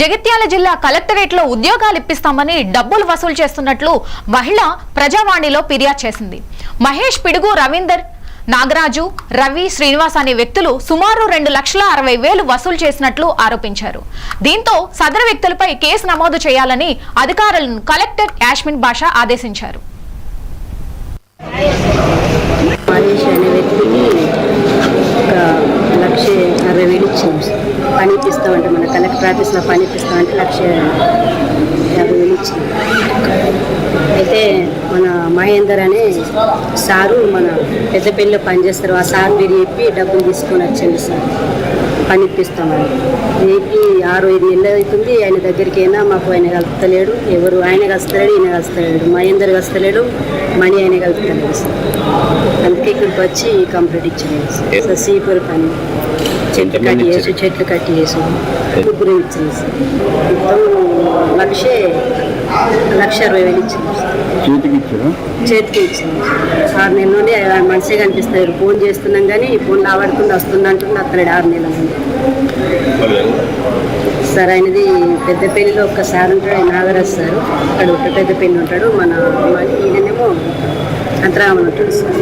జగిత్యాల జిల్లా కలెక్టరేట్లో ఉద్యోగాలు ఇప్పిస్తామని డబ్బులు వసూలు చేస్తున్నట్లు మహిళ ప్రజావాణిలో ఫిర్యాదు చేసింది. మహేష్ పిడుగు రవీందర్ నాగరాజు రవి శ్రీనివాస్ అనే వ్యక్తులు సుమారు రెండు లక్షల అరవై వేలు వసూలు చేసినట్లు ఆరోపించారు. దీంతో సదరు వ్యక్తులపై కేసు నమోదు చేయాలని అధికారులను కలెక్టర్ యాష్మిన్ బాషా ఆదేశించారు మహేష్ అనే వ్యక్తికి ఒక లక్ష అరవై వేలు ఇచ్చాము పని ఇప్పిస్తామంటే మన కలెక్టర్ ఆఫీస్లో పని ఇప్పిస్తామంటే లక్ష యాభై వేలు ఇచ్చాము అయితే మన మహేందర్ అనే సారు మన పెద్దపల్లిలో పనిచేస్తారు. ఆ సార్ మీరు చెప్పి డబ్బులు తీసుకొని వచ్చండి సార్. పని ఇప్పిస్తామని చెప్పి ఆరు ఐదు నెలలు అవుతుంది ఆయన దగ్గరికి అయినా మాకు ఆయన కలుపుతలేడు ఎవరు ఆయన కలుస్తలేడు ఈయన కలుస్తలేడు మహేందర్ కలుస్తలేడు మణి ఆయన కలుపుతలేడు సార్ అందుకే ఇక్కడికి వచ్చి కంప్లీట్ ఇచ్చాను సార్ సీపర్ పని. చెట్లు కట్టి వేసి చెట్లు కట్టి వేసి ముగ్గురు ఇచ్చింది సార్. మొత్తం లక్షే లక్ష అరవై వేలు ఇచ్చింది. సార్ చేతికి ఇచ్చారా చేతికి ఇచ్చింది. ఆరు నెలల నుండి మనిషే కనిపిస్తారు ఫోన్ చేస్తున్నాం కానీ ఫోన్ రావడుతుంది వస్తుంది అంటుంది అతడు ఆరు నెలల నుండి. సార్ ఆయనది పెద్దపల్లిలో ఒక్కసారి ఉంటాడు ఆయన నాగరాజు సార్. అక్కడ ఒక పెద్దపల్లి ఉంటాడు. మన మన ఈయననేమో అంతరామన్ ఉంటాడు సార్.